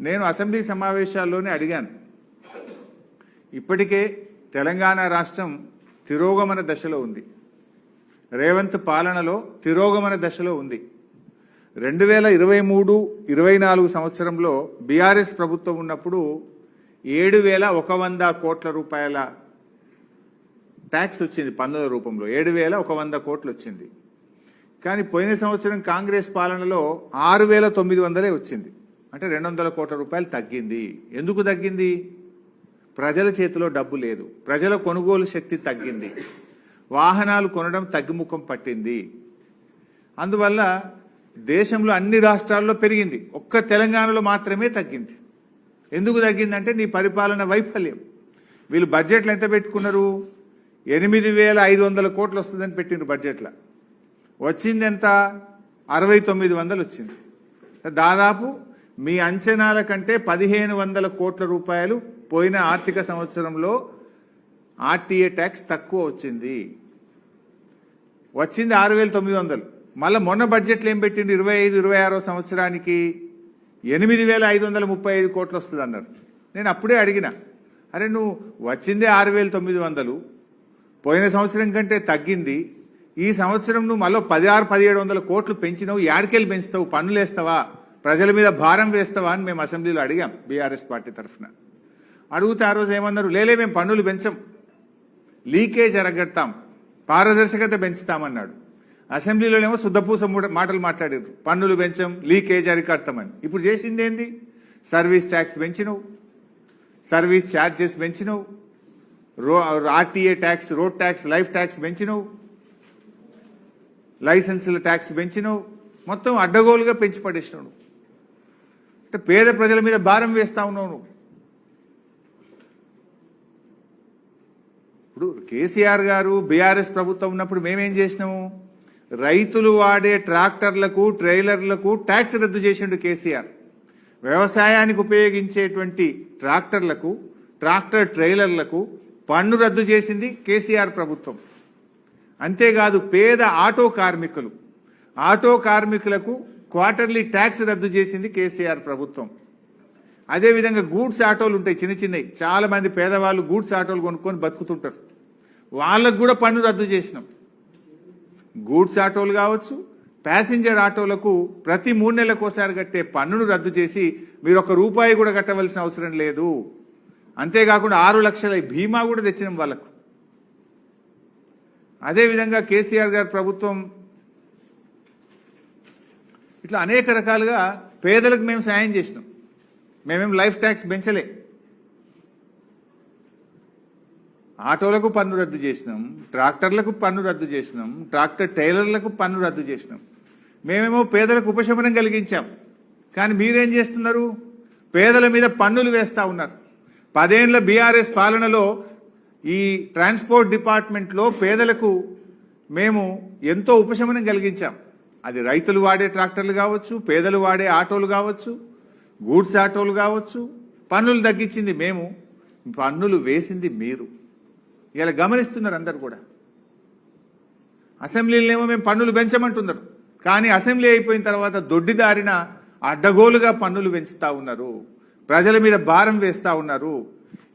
నేను అసెంబ్లీ సమావేశాల్లోనే అడిగాను. ఇప్పటికే తెలంగాణ రాష్ట్రం తిరోగమన దశలో ఉంది. రేవంత్ పాలనలో తిరోగమన దశలో ఉంది. రెండు వేల ఇరవై మూడు ఇరవై నాలుగు సంవత్సరంలో బీఆర్ఎస్ ప్రభుత్వం ఉన్నప్పుడు ఏడు వేల ఒక వంద కోట్ల రూపాయల ట్యాక్స్ వచ్చింది పన్నుల రూపంలో. ఏడు వేల ఒక వంద కోట్లు వచ్చింది. కానీ పోయిన సంవత్సరం కాంగ్రెస్ పాలనలో ఆరు వేల తొమ్మిది వందలే వచ్చింది. అంటే రెండు వందల కోట్ల రూపాయలు తగ్గింది. ఎందుకు తగ్గింది? ప్రజల చేతిలో డబ్బు లేదు. ప్రజల కొనుగోలు శక్తి తగ్గింది. వాహనాలు కొనడం తగ్గుముఖం పట్టింది. అందువల్ల దేశంలో అన్ని రాష్ట్రాల్లో పెరిగింది. ఒక్క తెలంగాణలో మాత్రమే తగ్గింది. ఎందుకు తగ్గిందంటే నీ పరిపాలన వైఫల్యం. వీళ్ళు బడ్జెట్లు ఎంత పెట్టుకున్నారు? ఎనిమిది వేల ఐదు వందల కోట్లు వస్తుందని పెట్టిండ్రు బడ్జెట్లో. వచ్చింది ఎంత? అరవై తొమ్మిది వందలు వచ్చింది. దాదాపు మీ అంచనాల కంటే పదిహేను వందల కోట్ల రూపాయలు పోయిన ఆర్థిక సంవత్సరంలో ఆర్టీఏ ట్యాక్స్ తక్కువ వచ్చింది. వచ్చింది ఆరు వేల తొమ్మిది వందలు. మళ్ళీ మొన్న బడ్జెట్లో ఏం పెట్టింది ఇరవై ఐదు ఇరవై ఆరో సంవత్సరానికి ఎనిమిది వేల ఐదు వందల ముప్పై ఐదు కోట్లు వస్తుంది అన్నారు. నేను అప్పుడే అడిగిన అరే నువ్వు వచ్చిందే ఆరు వేల తొమ్మిది వందలు పోయిన సంవత్సరం కంటే తగ్గింది. ఈ సంవత్సరం నువ్వు మళ్ళీ పదిహారు పదిహేడు వందల కోట్లు పెంచినావు యాడికెళ్ళి పెంచుతావు పన్నులు వేస్తావా ప్రజల మీద భారం వేస్తావా అని మేము అసెంబ్లీలో అడిగాం బీఆర్ఎస్ పార్టీ తరఫున. అడిగితే ఆ రోజు ఏమన్నారు? లేలే మేము పన్నులు పెంచం. లీకేజ్ అరగడతాం. పారదర్శకత పెంచుతామన్నాడు. అసెంబ్లీలోనేమో శుద్ధపూస మాటలు మాట్లాడారు. పన్నులు పెంచం లీకేజ్ అరికడతామని. ఇప్పుడు చేసింది ఏంది? సర్వీస్ ట్యాక్స్ పెంచినవు. సర్వీస్ ఛార్జెస్ పెంచినవు. రో RTA tax road tax life tax పెంచినవు. లైసెన్సుల ట్యాక్స్ పెంచినవు. మొత్తం అడ్డగోలుగా పెంచి పడేసినాడు. పేద ప్రజల మీద భారం వేస్తా ఉన్నావు నువ్వు. ఇప్పుడు కేసీఆర్ గారు బీఆర్ఎస్ ప్రభుత్వం ఉన్నప్పుడు మేమేం చేసినాము? రైతులు వాడే ట్రాక్టర్లకు ట్రైలర్లకు ట్యాక్స్ రద్దు చేసిండు కేసీఆర్. వ్యవసాయానికి ఉపయోగించేటువంటి ట్రాక్టర్లకు ట్రాక్టర్ ట్రైలర్లకు పన్ను రద్దు చేసింది కేసీఆర్ ప్రభుత్వం. అంతేకాదు పేద ఆటో కార్మికులు. ఆటో కార్మికులకు క్వార్టర్లీ ట్యాక్స్ రద్దు చేసింది కేసీఆర్ ప్రభుత్వం. అదేవిధంగా గూడ్స్ ఆటోలు ఉంటాయి చిన్న చిన్నవి. చాలా మంది పేదవాళ్ళు గూడ్స్ ఆటోలు కొనుక్కొని బతుకుతుంటారు. వాళ్ళకు కూడా పన్ను రద్దు చేసినాం. గూడ్స్ ఆటోలు కావచ్చు ప్యాసింజర్ ఆటోలకు ప్రతి మూడు నెలలకోసారి కట్టే పన్నును రద్దు చేసి మీరు ఒక రూపాయి కూడా కట్టవలసిన అవసరం లేదు. అంతేకాకుండా ఆరు లక్షల బీమా కూడా తెచ్చినాం వాళ్ళకు. అదేవిధంగా కేసీఆర్ గారి ప్రభుత్వం ఇట్లా అనేక రకాలుగా పేదలకు మేము సాయం చేసినాం. మేమేం లైఫ్ ట్యాక్స్ పెంచలే. ఆటోలకు పన్ను రద్దు చేసినాం ట్రాక్టర్లకు పన్ను రద్దు చేసినాం ట్రాక్టర్ టైలర్లకు పన్ను రద్దు చేసినాం. మేమేమో పేదలకు ఉపశమనం కలిగించాం. కానీ మీరేం చేస్తున్నారు? పేదల మీద పన్నులు వేస్తా ఉన్నారు. పదేళ్ళ బీఆర్ఎస్ పాలనలో ఈ ట్రాన్స్పోర్ట్ డిపార్ట్మెంట్లో పేదలకు మేము ఎంతో ఉపశమనం కలిగించాం. అది రైతులు వాడే ట్రాక్టర్లు కావచ్చు పేదలు వాడే ఆటోలు కావచ్చు గూడ్స్ ఆటోలు కావచ్చు పన్నులు తగ్గించింది మేము. పన్నులు వేసింది మీరు. ఇలా గమనిస్తున్నారు అందరు కూడా. అసెంబ్లీలోనేమో మేము పన్నులు పెంచమంటున్నారు. కానీ అసెంబ్లీ అయిపోయిన తర్వాత దొడ్డిదారిన అడ్డగోలుగా పన్నులు పెంచుతా ఉన్నారు. ప్రజల మీద భారం వేస్తూ ఉన్నారు.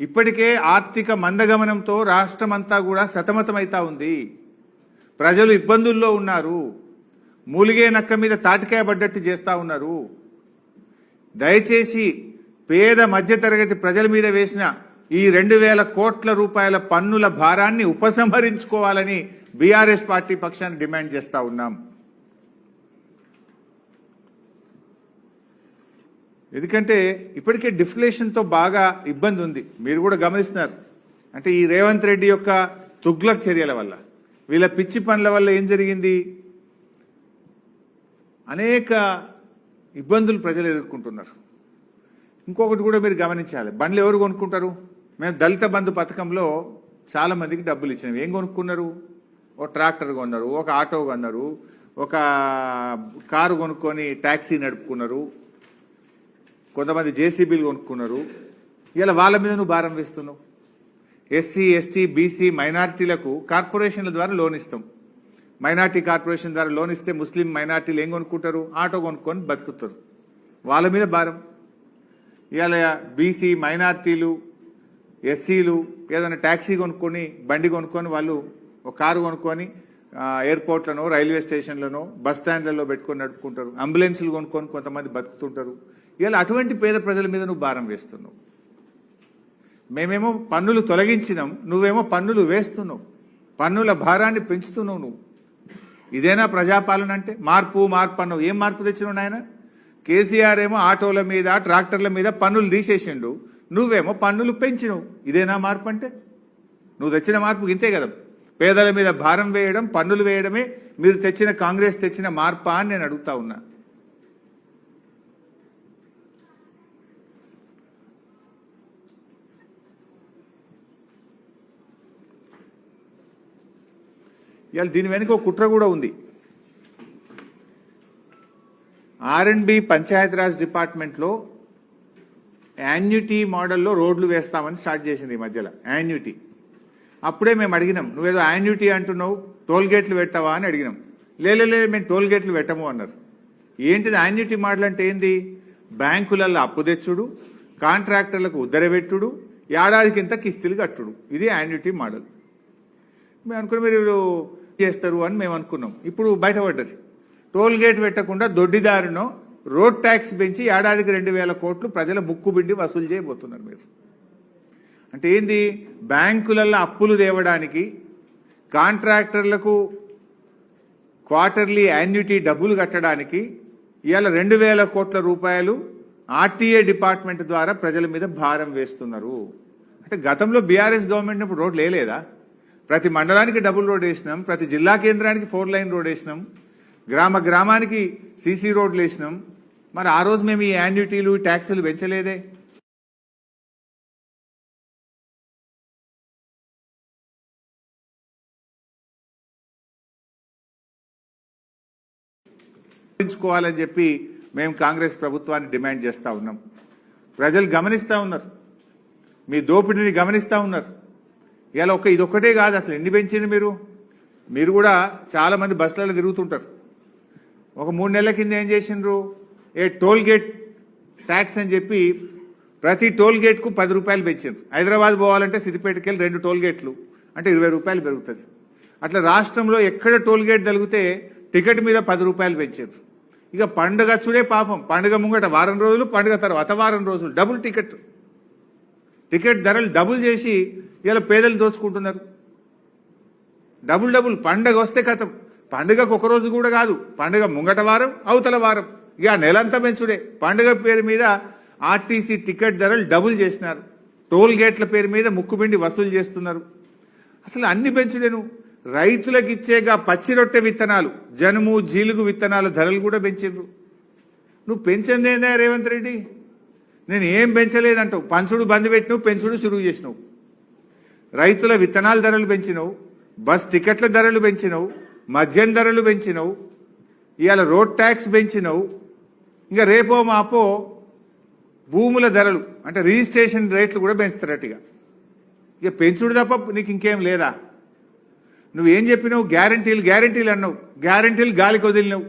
ఇప్పటికే ఆర్థిక మందగమనంతో రాష్ట్రం అంతా కూడా సతమతమైతా ఉంది. ప్రజలు ఇబ్బందుల్లో ఉన్నారు. మూలిగే నక్క మీద తాటికాయ పడ్డట్టు చేస్తా ఉన్నారు. దయచేసి పేద మధ్యతరగతి ప్రజల మీద వేసిన ఈ రెండు వేల కోట్ల రూపాయల పన్నుల భారాన్ని ఉపసంహరించుకోవాలని బీఆర్ఎస్ పార్టీ పక్షాన్ని డిమాండ్ చేస్తా ఉన్నాం. ఎందుకంటే ఇప్పటికే డిఫ్లేషన్తో బాగా ఇబ్బంది ఉంది. మీరు కూడా గమనిస్తున్నారు. అంటే ఈ రేవంత్ రెడ్డి యొక్క తుగ్లక్ చర్యల వల్ల వీళ్ళ పిచ్చి పనుల వల్ల ఏం జరిగింది? అనేక ఇబ్బందులు ప్రజలు ఎదుర్కొంటున్నారు. ఇంకొకటి కూడా మీరు గమనించాలి. బండ్లు ఎవరు కొనుక్కుంటారు? మేము దళిత బంధు పథకంలో చాలామందికి డబ్బులు ఇచ్చినాం. ఏం కొనుక్కున్నారు? ఒక ట్రాక్టర్ కొన్నారు ఒక ఆటో కొన్నారు ఒక కారు కొనుక్కొని ట్యాక్సీ నడుపుకున్నారు కొంతమంది జేసీబీలు కొనుక్కున్నారు. ఇలా వాళ్ళ మీద నువ్వు భారం వేస్తున్నావు. ఎస్సీ ఎస్టీ బీసీ మైనారిటీలకు కార్పొరేషన్ల ద్వారా లోన్ ఇస్తాం. మైనార్టీ కార్పొరేషన్ ద్వారా లోన్ ఇస్తే ముస్లిం మైనార్టీలు ఏం కొనుక్కుంటారు? ఆటో కొనుక్కొని బతుకుతారు. వాళ్ళ మీద భారం. ఇవాళ బీసీ మైనార్టీలు ఎస్సీలు ఏదైనా ట్యాక్సీ కొనుక్కొని బండి కొనుక్కొని వాళ్ళు ఒక కారు కొనుక్కొని ఎయిర్పోర్ట్లను రైల్వే స్టేషన్లను బస్ స్టాండ్లలో పెట్టుకొని నడుపుకుంటారు. అంబులెన్సులు కొనుక్కొని కొంతమంది బతుకుతుంటారు. ఇలా అటువంటి పేద ప్రజల మీద నువ్వు భారం వేస్తున్నావు. మేమేమో పన్నులు తొలగించినాం నువ్వేమో పన్నులు వేస్తున్నావు. పన్నుల భారాన్ని పెంచుతున్నావు నువ్వు. ఇదేనా ప్రజాపాలన అంటే? మార్పు మార్పు అన్నావు. ఏం మార్పు తెచ్చినావు నాయన? కేసీఆర్ ఏమో ఆటోల మీద ట్రాక్టర్ల మీద పన్నులు తీసేసిండు. నువ్వేమో పన్నులు పెంచినవు. ఇదేనా మార్పు అంటే? నువ్వు తెచ్చిన మార్పు ఇంతే కదా. పేదల మీద భారం వేయడం పన్నులు వేయడమే. మీరు తెచ్చిన కాంగ్రెస్ తెచ్చిన మార్పా అని నేను అడుగుతా ఉన్నా. ఇవాళ దీని వెనుక ఒక కుట్ర కూడా ఉంది. ఆర్ అండ్ బి పంచాయతీరాజ్ డిపార్ట్మెంట్లో యాన్యుటీ మోడల్లో రోడ్లు వేస్తామని స్టార్ట్ చేసింది ఈ మధ్యలో యాన్యుటీ అప్పుడే మేము అడిగినాం నువ్వేదో యాన్యుటీ అంటున్నావు టోల్ గేట్లు పెట్టావా అని అడిగినాం. లేలే మేము టోల్ గేట్లు పెట్టము అన్నారు. ఏంటిది యాన్యుటీ మోడల్ అంటే ఏంది? బ్యాంకులలో అప్పు తెచ్చుడు కాంట్రాక్టర్లకు ఉద్దరబెట్టుడు ఏడాదికింత కిస్తీలు కట్టుడు. ఇది యాన్యుటీ మోడల్. మేము అనుకున్నాం మీరు చేస్తారు అని మేము అనుకున్నాం. ఇప్పుడు బయటపడ్డది. టోల్ గేట్ పెట్టకుండా దొడ్డిదారినో రోడ్ ట్యాక్స్ పెంచి ఏడాదికి రెండు వేల కోట్లు ప్రజల ముక్కు బిండి వసూలు చేయబోతున్నారు మీరు. అంటే ఏంది? బ్యాంకులలో అప్పులు తేవడానికి కాంట్రాక్టర్లకు క్వార్టర్లీ యాన్యుటీ డబ్బులు కట్టడానికి ఇవాళ రెండు వేల కోట్ల రూపాయలు ఆర్టీఏ డిపార్ట్మెంట్ ద్వారా ప్రజల మీద భారం వేస్తున్నారు. అంటే గతంలో బీఆర్ఎస్ గవర్నమెంట్ ఇప్పుడు రోడ్లు వేయలేదా? ప్రతి మండలానికి డబుల్ రోడ్ వేసినాం ప్రతి జిల్లా కేంద్రానికి ఫోర్ లైన్ రోడ్ వేసినాం గ్రామ గ్రామానికి సీసీ రోడ్లు వేసినాం. మరి ఆ రోజు మేము ఈ యాన్యుటీలు ట్యాక్సులు పెంచలేదే. పెంచుకోవాలని చెప్పి మేము కాంగ్రెస్ ప్రభుత్వాన్ని డిమాండ్ చేస్తా ఉన్నాం. ప్రజలు గమనిస్తూ ఉన్నారు. మీ దోపిడీని గమనిస్తూ ఉన్నారు. ఇలా ఒక ఇదొక్కటే కాదు అసలు. ఎన్ని పెంచింది మీరు? మీరు కూడా చాలామంది బస్సులలో తిరుగుతుంటారు. ఒక మూడు నెలల కింద ఏం చేసిండ్రు? ఏ టోల్ గేట్ ట్యాక్స్ అని చెప్పి ప్రతి టోల్ గేట్కు పది రూపాయలు పెంచారు హైదరాబాద్ పోవాలంటే సిద్దిపేటకి వెళ్ళి రెండు టోల్ గేట్లు అంటే ఇరవై రూపాయలు పెరుగుతుంది. అట్లా రాష్ట్రంలో ఎక్కడ టోల్ గేట్ తగిలితే టికెట్ మీద పది రూపాయలు పెంచారు ఇక పండుగ చూడే పాపం. పండుగ ముంగట వారం రోజులు పండుగ తర్వాత వారం రోజులు. Double ticket. టికెట్ ధరలు డబుల్ చేసి ఇలా పేదలు దోచుకుంటున్నారు. డబుల్ డబుల్ పండగ వస్తే కథం. పండుగకు ఒక రోజు కూడా కాదు. పండుగ ముంగట వారం అవతల వారం. ఇక నెలంతా పెంచుడే. పండుగ పేరు మీద ఆర్టీసీ టికెట్ ధరలు డబుల్ చేసినారు. టోల్ గేట్ల పేరు మీద ముక్కుబిండి వసూలు చేస్తున్నారు. అసలు అన్ని పెంచుడేను. రైతులకు ఇచ్చేగా పచ్చి రొట్టె విత్తనాలు జనుము జీలుగు విత్తనాల ధరలు కూడా పెంచిండ్రు. నువ్వు పెంచిందేందా రేవంత్ రెడ్డి? నేను ఏం పెంచలేదంటావు. పంచుడు బంద్ పెట్టినవు పెంచుడు సురువు చేసినావు. రైతుల విత్తనాల ధరలు పెంచినావు బస్ టికెట్ల ధరలు పెంచినావు మద్యం ధరలు పెంచినావు ఇవాళ రోడ్ ట్యాక్స్ పెంచినావు. ఇంకా రేపో మాపో భూముల ధరలు అంటే రిజిస్ట్రేషన్ రేట్లు కూడా పెంచుతారట ఇక. ఇక పెంచుడు తప్ప నీకు ఇంకేం లేదా? నువ్వేం చెప్పినావు? గ్యారంటీలు గ్యారంటీలు అన్నావు. గ్యారంటీలు గాలికి వదిలినావు.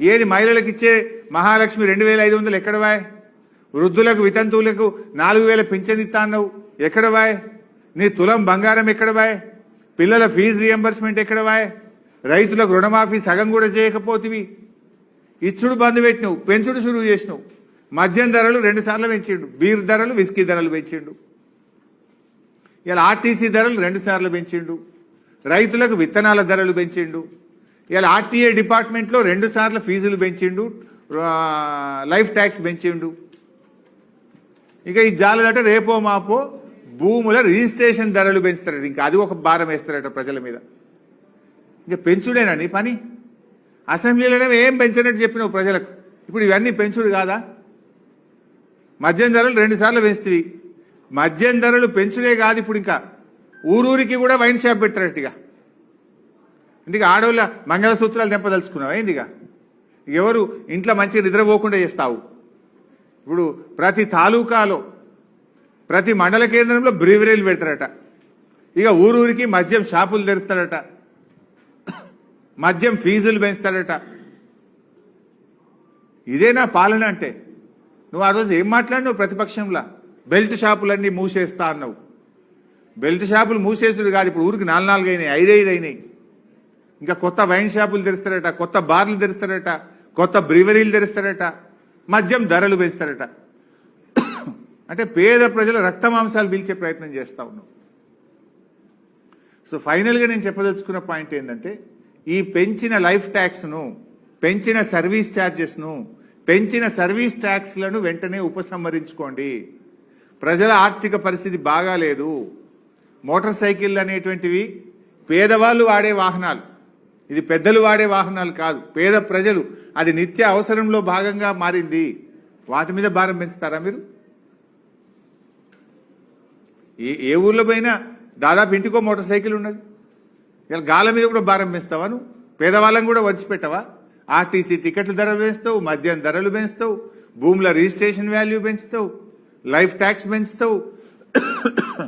ఏది మహిళలకు ఇచ్చే మహాలక్ష్మి రెండు వేల ఐదు వందలు ఎక్కడ వాయ్? వృద్ధులకు వితంతువులకు నాలుగు వేల పింఛన్ ఇస్తా అన్నావు ఎక్కడ వాయ్ నీ తులం బంగారం ఎక్కడ వాయ్ పిల్లల ఫీజు రియంబర్స్మెంట్ ఎక్కడ వాయ్ రైతులకు రుణమాఫీ సగం కూడా చేయకపోతివి. ఇచ్చుడు బంద్ పెట్టినావు పెంచుడు షురువు చేసినావు. మద్యం ధరలు రెండు సార్లు పెంచిండు బీర్ ధరలు విస్కీ ధరలు పెంచిండు. ఇలా ఆర్టీసీ ధరలు రెండు సార్లు పెంచిండు. రైతులకు విత్తనాల ధరలు పెంచిండు. ఇలా ఆర్టీఏ డిపార్ట్మెంట్లో రెండు సార్లు ఫీజులు పెంచిండు లైఫ్ ట్యాక్స్ పెంచిండు. ఇక ఈ జాలదట రేపో మాపో భూముల రిజిస్ట్రేషన్ ధరలు పెంచుతారట. ఇంకా అది ఒక భారం వేస్తారట ప్రజల మీద. ఇంకా పెంచుడేనండి పని? అసెంబ్లీలోనే ఏం పెంచినట్టు చెప్పినావు ప్రజలకు? ఇప్పుడు ఇవన్నీ పెంచుడు కాదా? మద్యం ధరలు రెండు సార్లు పెంచుతుంది మద్యం ధరలు పెంచుడే కాదు ఇప్పుడు ఇంకా. ఊరూరికి కూడా వైన్ షాప్ పెట్టారట ఇక. ఇందుకే ఆడవాళ్ళ మంగళసూత్రాలు తెంపదలుచుకున్నావు ఇక? ఎవరు ఇంట్లో మంచిగా నిద్రపోకుండా చేస్తావు? ఇప్పుడు ప్రతి తాలూకాలో ప్రతి మండల కేంద్రంలో బ్రీవరీలు పెడతారట. ఇక ఊరూరికి మద్యం షాపులు తెరుస్తారట. మద్యం ఫీజులు పెంచుతారట. ఇదేనా పాలన అంటే? నువ్వు ఆ రోజు ఏం మాట్లాడినావు ప్రతిపక్షంలో? బెల్ట్ షాపులన్నీ మూసేస్తా అన్నావు. బెల్ట్ షాపులు మూసేసుడు కాదు ఇప్పుడు ఊరికి నాలుగు నాలుగు అయినాయి ఐదైదు అయినాయి ఇంకా కొత్త వైన్ షాపులు తెరుస్తారట కొత్త బార్లు తెరుస్తారట కొత్త బ్రివరీలు తెరుస్తారట. మద్యం ధరలు పెంచుతారట అంటే పేద ప్రజల రక్త మాంసాలు పీల్చే ప్రయత్నం చేస్తూ ఉన్నాం. సో ఫైనల్గా నేను చెప్పదలుచుకున్న పాయింట్ ఏంటంటే ఈ పెంచిన లైఫ్ ట్యాక్స్ను పెంచిన సర్వీస్ ఛార్జెస్ను పెంచిన సర్వీస్ ట్యాక్స్లను వెంటనే ఉపసంహరించుకోండి. ప్రజల ఆర్థిక పరిస్థితి బాగాలేదు. మోటార్ సైకిళ్ళు అనేటువంటివి పేదవాళ్ళు వాడే వాహనాలు. ఇది పెద్దలు వాడే వాహనాలు కాదు పేద ప్రజలు. అది నిత్య అవసరంలో భాగంగా మారింది. వాటి మీద భారం పెంచుతారా మీరు? ఏ ఏ ఊర్లో పోయినా దాదాపు ఇంటికో మోటార్ సైకిల్ ఉన్నది. ఇలా గాల మీద కూడా భారం పెంచుతావా నువ్వు? పేదవాళ్ళని కూడా వడిచిపెట్టవా? ఆర్టీసీ టికెట్ల ధర పెంచుతావు మద్యం ధరలు పెంచుతావు భూముల రిజిస్ట్రేషన్ వాల్యూ పెంచుతావు లైఫ్ ట్యాక్స్ పెంచుతావు.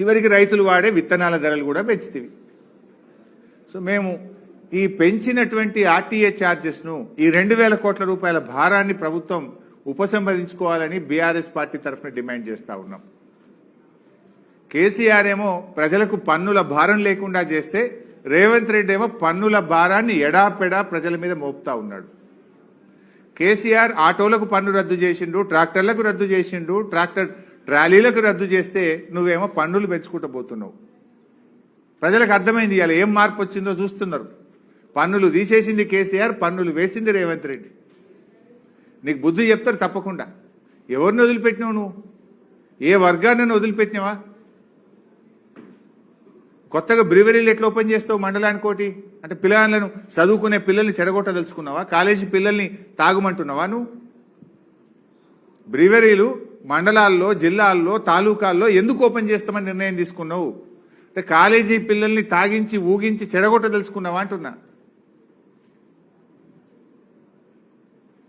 చివరికి రైతులు వాడే విత్తనాల ధరలు కూడా పెంచుతాయి సో మేము ఈ పెంచినటువంటి ఆర్టీఏ ఛార్జెస్ను ఈ రెండు వేల కోట్ల రూపాయల భారాన్ని ప్రభుత్వం ఉపసంహరించుకోవాలని బీఆర్ఎస్ పార్టీ తరఫున డిమాండ్ చేస్తా ఉన్నాం. కేసీఆర్ ఏమో ప్రజలకు పన్నుల భారం లేకుండా చేస్తే రేవంత్ రెడ్డి ఏమో పన్నుల భారాన్ని ఎడాపెడా ప్రజల మీద మోపుతా ఉన్నాడు. కేసీఆర్ ఆటోలకు పన్ను రద్దు చేసిండు ట్రాక్టర్లకు రద్దు చేసిండు ట్రాక్టర్ ట్రాలీలకు రద్దు చేస్తే నువ్వేమో పన్నులు పెంచుకుంటూ పోతున్నావు. ప్రజలకు అర్థమైంది ఇవాళ ఏం మార్పు వచ్చిందో చూస్తున్నారు. పన్నులు తీసేసింది కేసీఆర్ పన్నులు వేసింది రేవంత్ రెడ్డి. నీకు బుద్ధి చెప్తారు తప్పకుండా. ఎవరిని వదిలిపెట్టినావు నువ్వు? ఏ వర్గాన్ని వదిలిపెట్టినావా? కొత్తగా బ్రివరీలు ఎట్లా ఓపెన్ చేస్తావు మండలానికి ఒకటి? అంటే పిల్లలను చదువుకునే పిల్లల్ని చెడగొట్టదలుచుకున్నావా? కాలేజీ పిల్లల్ని తాగుమంటున్నావా నువ్వు? బ్రివరీలు మండలాల్లో జిల్లాల్లో తాలూకాల్లో ఎందుకు ఓపెన్ చేస్తామని నిర్ణయం తీసుకున్నావు? కాలేజీ పిల్లల్ని తాగించి ఊగించి చెడగొట్టదలుచుకున్నావా అంటున్నా.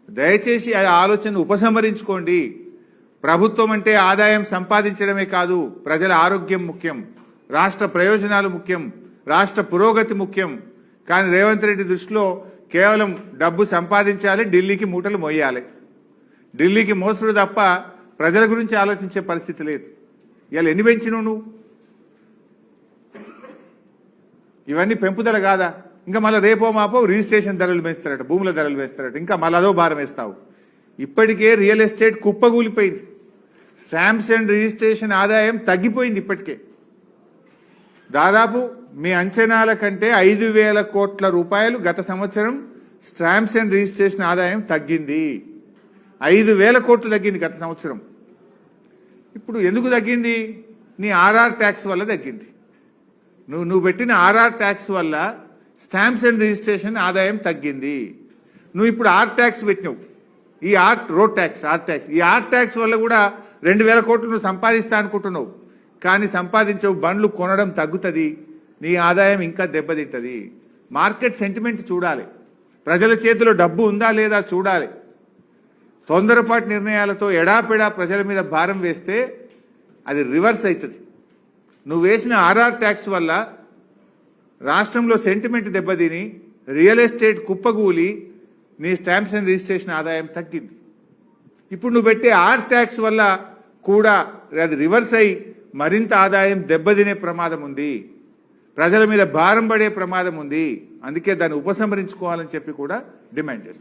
దయచేసి ఆ ఆలోచనను ఉపసంహరించుకోండి. ప్రభుత్వం అంటే ఆదాయం సంపాదించడమే కాదు ప్రజల ఆరోగ్యం ముఖ్యం రాష్ట్ర ప్రయోజనాలు ముఖ్యం రాష్ట్ర పురోగతి ముఖ్యం. కానీ రేవంత్ రెడ్డి దృష్టిలో కేవలం డబ్బు సంపాదించాలి ఢిల్లీకి మూటలు మోయాలి. ఢిల్లీకి మోసుడు తప్ప ప్రజల గురించి ఆలోచించే పరిస్థితి లేదు. ఇవాళ ఎన్ని పెంచినావు నువ్వు? ఇవన్నీ పెంపుదల కాదా? ఇంకా మళ్ళీ రేపో మాపో రిజిస్ట్రేషన్ ధరలు పెంచుతారట భూముల ధరలు వేస్తారట ఇంకా మళ్ళీ అదో భారం వేస్తావు. ఇప్పటికే రియల్ ఎస్టేట్ కుప్పగూలిపోయింది స్టాంప్స్ అండ్ రిజిస్ట్రేషన్ ఆదాయం తగ్గిపోయింది ఇప్పటికే. దాదాపు మీ అంచనాల కంటే ఐదు వేల కోట్ల రూపాయలు గత సంవత్సరం స్టాంప్స్ అండ్ రిజిస్ట్రేషన్ ఆదాయం తగ్గింది. ఐదు వేల కోట్లు తగ్గింది గత సంవత్సరం. ఇప్పుడు ఎందుకు తగ్గింది? నీ ఆర్ఆర్ ట్యాక్స్ వల్ల తగ్గింది. నువ్వు నువ్వు పెట్టిన ఆర్ఆర్ ట్యాక్స్ వల్ల స్టాంప్స్ అండ్ రిజిస్ట్రేషన్ ఆదాయం తగ్గింది. నువ్వు ఇప్పుడు ఆర్ ట్యాక్స్ పెట్టినావు. ఈ R road tax R tax. ఈ ఆర్ ట్యాక్స్ వల్ల కూడా రెండు వేల కోట్లు నువ్వు సంపాదిస్తా అనుకుంటున్నావు. కానీ సంపాదించవు బండ్లు కొనడం తగ్గుతుంది. నీ ఆదాయం ఇంకా దెబ్బతింటది. మార్కెట్ సెంటిమెంట్ చూడాలి. ప్రజల చేతిలో డబ్బు ఉందా లేదా చూడాలి. తొందరపాటు నిర్ణయాలతో ఎడాపెడా ప్రజల మీద భారం వేస్తే అది రివర్స్ అవుతుంది. నువ్వు వేసిన ఆర్ఆర్ ట్యాక్స్ వల్ల రాష్ట్రంలో సెంటిమెంట్ దెబ్బతిని రియల్ ఎస్టేట్ కుప్పగూలి నీ స్టాంప్స్ అండ్ రిజిస్ట్రేషన్ ఆదాయం తగ్గింది. ఇప్పుడు నువ్వు పెట్టే ఆర్ ట్యాక్స్ వల్ల కూడా అది రివర్స్ అయి మరింత ఆదాయం దెబ్బతినే ప్రమాదం ఉంది. ప్రజల మీద భారం పడే ప్రమాదం ఉంది. అందుకే దాన్ని ఉపసంహరించుకోవాలని చెప్పి కూడా డిమాండ్ చేస్తాం